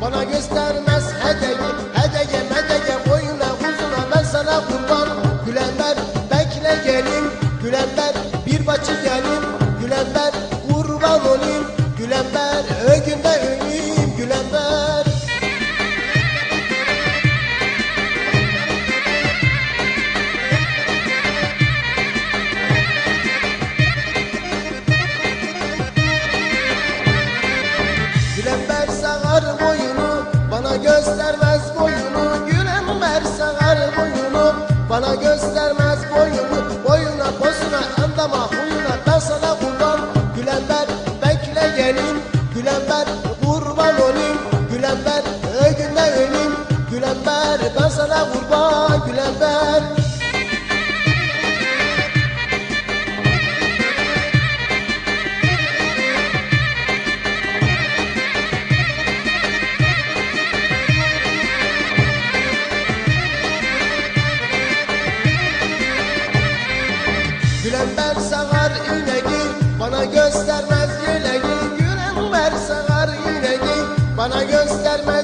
Bana göstermez hediye Hediye medeye boyuna uzuna ben sana kurban. Gülenler bekle gelin Gülenler bir başı gelin. Gülenler kurban olayım Gülenler ögümde ünlüyüm Gülenler. Gülenler sağar boy bana göstermez boyunu Gülenber sağar boyunu. Bana göstermez boyunu Boyuna posuna andama huyuna. Ben sana kurban Gülenber bekle gelin. Gülenber kurban olayım Gülenber ögünde öleyim. Gülenber ben sana kurban bana göstermez yeleği Gülenber sağar ineği bana göstermez